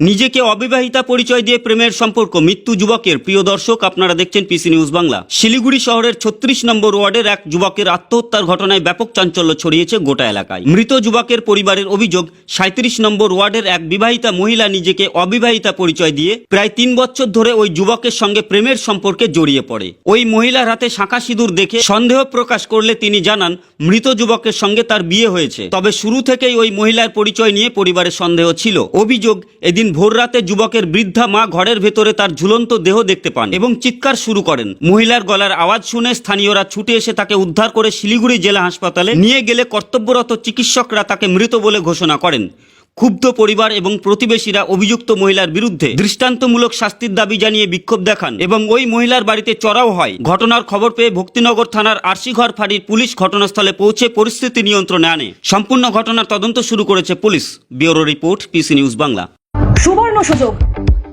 নিজেকে অবিবাহিতা পরিচয় দিয়ে প্রেমের সম্পর্ক, মৃত্যু যুবকের। প্রিয় দর্শক, আপনারা দেখছেন পিসি নিউজ বাংলা। শিলিগুড়ি শহরের ছত্রিশ নম্বর ওয়ার্ডের এক যুবকের আত্মহত্যার ঘটনায় ব্যাপক চাঞ্চল্য ছড়িয়েছে গোটা এলাকায়। মৃত যুবকের পরিবারের অভিযোগ সাঁত্রিশ নম্বর ওয়ার্ডের এক বিবাহিতা মহিলা নিজেকে অবিবাহিতা পরিচয় দিয়ে প্রায় তিন বছর ধরে ওই যুবকের সঙ্গে প্রেমের সম্পর্কে জড়িয়ে পড়ে। ওই মহিলার হাতে শাঁখা সিঁদুর দেখে সন্দেহ প্রকাশ করলে তিনি জানান, মৃত যুবকের সঙ্গে তার বিয়ে হয়েছে। তবে শুরু থেকেই ওই মহিলার পরিচয় নিয়ে পরিবারের সন্দেহ ছিল। অভিযোগ, এদিন ভোররাতে যুবকের বৃদ্ধা মা ঘরের ভেতরে তার ঝুলন্ত দেহ দেখতে পান এবং চিৎকার শুরু করেন। মহিলার গলার আওয়াজ শুনে স্থানীয়রা ছুটে এসে তাকে উদ্ধার করে শিলিগুড়ি জেলা হাসপাতালে নিয়ে গেলে কর্তব্যরত চিকিৎসকরা তাকে মৃত বলে ঘোষণা করেন। ক্ষুব্ধ পরিবার এবং প্রতিবেশীরা অভিযুক্ত মহিলার বিরুদ্ধে দৃষ্টান্তমূলক শাস্তির দাবি জানিয়ে বিক্ষোভ দেখান এবং ওই মহিলার বাড়িতে চড়াও হয়। ঘটনার খবর পেয়ে ভক্তিনগর থানার আরশিঘর ফাঁড়ির পুলিশ ঘটনাস্থলে পৌঁছে পরিস্থিতি নিয়ন্ত্রণে আনে। সম্পূর্ণ ঘটনার তদন্ত শুরু করেছে police. Bureau report, PC news Bangla. সুবর্ণ সুযোগ।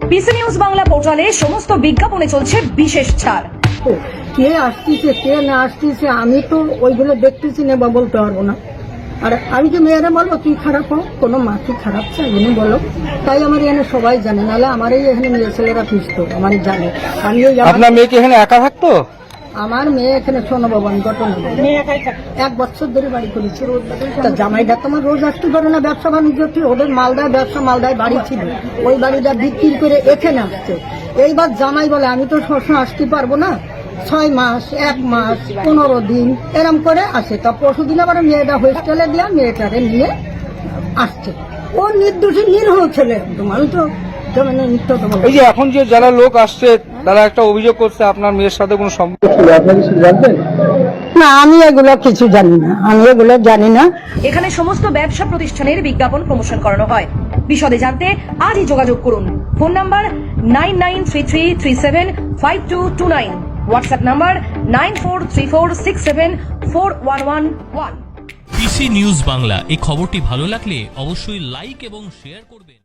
পিসি নিউজ বাংলা পোর্টালে সমস্ত বিজ্ঞাপনে চলছে বিশেষ ছাড়। কে আসতেছে কে না আসতেছে আমি তো ওইগুলো দেখতেছি না বা বলতে পারব না। আর আমি যে মেয়েরা বলব তুই খারাপ হো কোনো মা কি খারাপ চাই এনে বলো। তাই আমার এখানে সবাই জানে নাহলে আমার এই এখানে মেয়ে ছেলেরা পিসত আমার জানে। আমি আপনার মেয়ে কি এখানে একা থাকতো? আমার মেয়ে এখানে শোনো ভবন ঘটনা এক বছর ধরে বাড়ি করেছে। তা জামাইটা তোমার রোজ আসতে পারে না ব্যবসা বাণিজ্য ওদের মালদায় ব্যবসা মালদায় বাড়ি ছিল। ওই বাড়িটা বিক্রি করে এখানে আসছে। এইবার জামাই বলে আমি তো সবসময় আসতে পারব না। ছয় মাস এক মাস পনেরো দিন এরম করে আসে। তা পরশু দিন আবার মেয়েটা হোস্টেলে দিয়ে মেয়েটারে নিয়ে আসছে। ও নির্দোষী নির্হ ছেলে। আমি তো নিত্য এই যে এখন যে যারা লোক আসছে তারা একটা অভিযোগ করছে আপনার মেয়ের সাথে কোনো সম্পর্ক ছিল আপনি কিছু জানতেন না আমি এগুলো কিছু জানি না। আমি এগুলো জানি না। এখানে সমস্ত ব্যবসা প্রতিষ্ঠানের বিজ্ঞাপন প্রমোশন করানো হয়। বিশদে জানতে আজই যোগাযোগ করুন। Phone number nine nine three three three seven five two two nine. WhatsApp number nine four three four six seven four one one one. PC news Bangla. এই খবরটি ভালো লাগলে অবশ্যই লাইক এবং শেয়ার করবেন।